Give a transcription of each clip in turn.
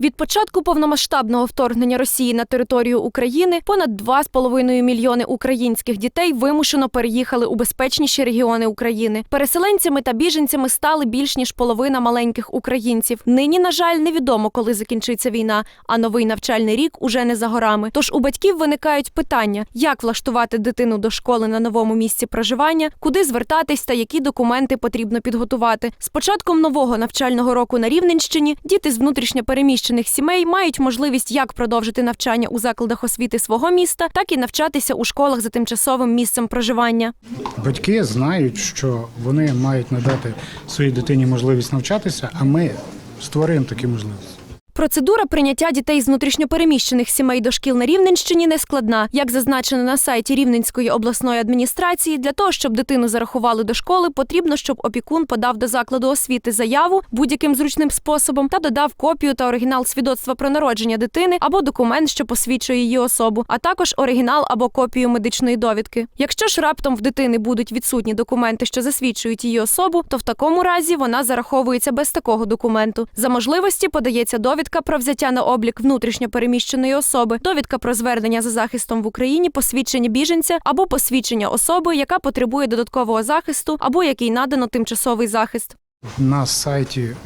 Від початку повномасштабного вторгнення Росії на територію України понад 2,5 мільйони українських дітей вимушено переїхали у безпечніші регіони України. Переселенцями та біженцями стали більш ніж половина маленьких українців. Нині, на жаль, невідомо, коли закінчиться війна, а новий навчальний рік уже не за горами. Тож у батьків виникають питання, як влаштувати дитину до школи на новому місці проживання, куди звертатись та які документи потрібно підготувати. З початком нового навчального року на Рівненщині діти з внутрішньо переміщених сімей мають можливість як продовжити навчання у закладах освіти свого міста, так і навчатися у школах за тимчасовим місцем проживання. Батьки знають, що вони мають надати своїй дитині можливість навчатися, а ми створюємо такі можливості. Процедура прийняття дітей з внутрішньопереміщених сімей до шкіл на Рівненщині не складна. Як зазначено на сайті Рівненської обласної адміністрації, для того, щоб дитину зарахували до школи, потрібно, щоб опікун подав до закладу освіти заяву будь-яким зручним способом та додав копію та оригінал свідоцтва про народження дитини або документ, що посвідчує її особу, а також оригінал або копію медичної довідки. Якщо ж раптом в дитини будуть відсутні документи, що засвідчують її особу, то в такому разі вона зараховується без такого документу. За можливості подається довідка про взяття на облік внутрішньо переміщеної особи, довідка про звернення за захистом в Україні, посвідчення біженця або посвідчення особи, яка потребує додаткового захисту, або який надано тимчасовий захист. На сайті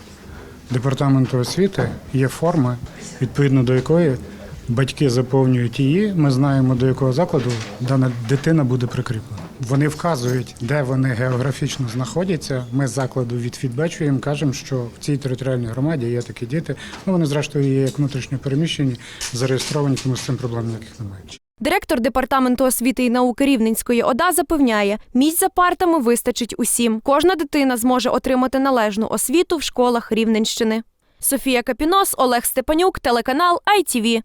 департаменту освіти є форма, відповідно до якої батьки заповнюють її. Ми знаємо, до якого закладу дана дитина буде прикріплена. Вони вказують, де вони географічно знаходяться. Ми з закладу відфідбечуємо, кажемо, що в цій територіальній громаді є такі діти. Ну вони зрештою є як внутрішньо переміщені, зареєстровані, тому з цим проблем ніяких немає. Директор департаменту освіти і науки Рівненської ОДА запевняє, місць за партами вистачить усім. Кожна дитина зможе отримати належну освіту в школах Рівненщини. Софія Капінос, Олег Степанюк, телеканал ITV.